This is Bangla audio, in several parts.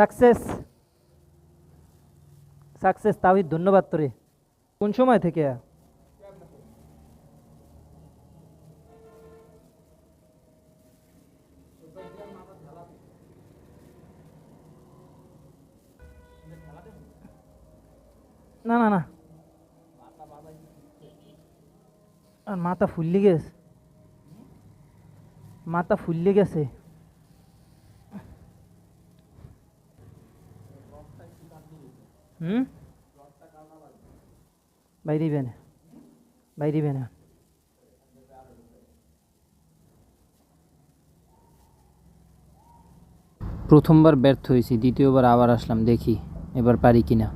সাকসেস সাকসেস তাওহিদ ধন্যবাদ তোরে কোন সময় থেকে না না না আর মাথা ফুললে গেছে মাথা ফুললে গেছে হুম? বেনে বাইরে বেনে প্রথমবার ব্যর্থ হয়েছি দ্বিতীয়বার আবার আসলাম দেখি এবার পারি কিনা।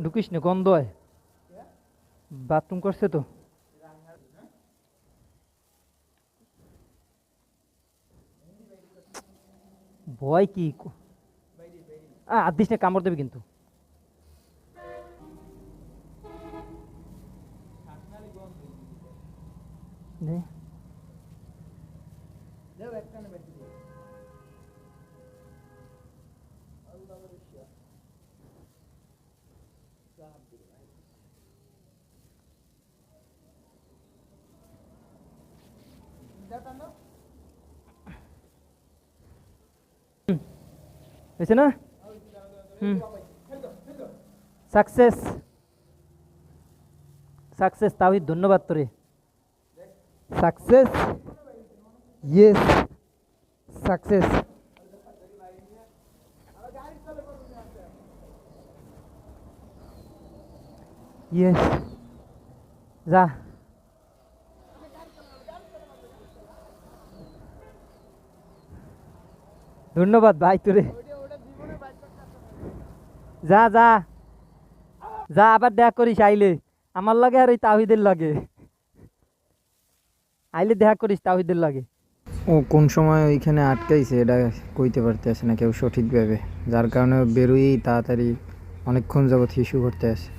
ঢুকিস না গন্ধ হয় বাথরুম করছে তো। ভয় কি? ক- আ, আর দিস না কামড় দেবে কিন্তু। দে। হয়েছে না? হুম। সাকসেস সাকসেস তাওহিদ ধন্যবাদ তোরে। সাকসেস ইয়েস সাকসেস ইয়েস যা ধন্যবাদ ভাই তোরে। যা যা। যা, আবার দেখা করিস আইলে। আমার লাগে আর ওই তাহিদের লাগে। আইলে দেখা করিস তাহিদের লাগে। ও কোন সময় ওইখানে আটকাইছে, এটা কইতে পারতেছে না কেউ সঠিকভাবে। যার কারণে ও বেরোয়েই তাড়াতাড়ি অনেকক্ষণ যাবৎ ইস্যু করতে আসে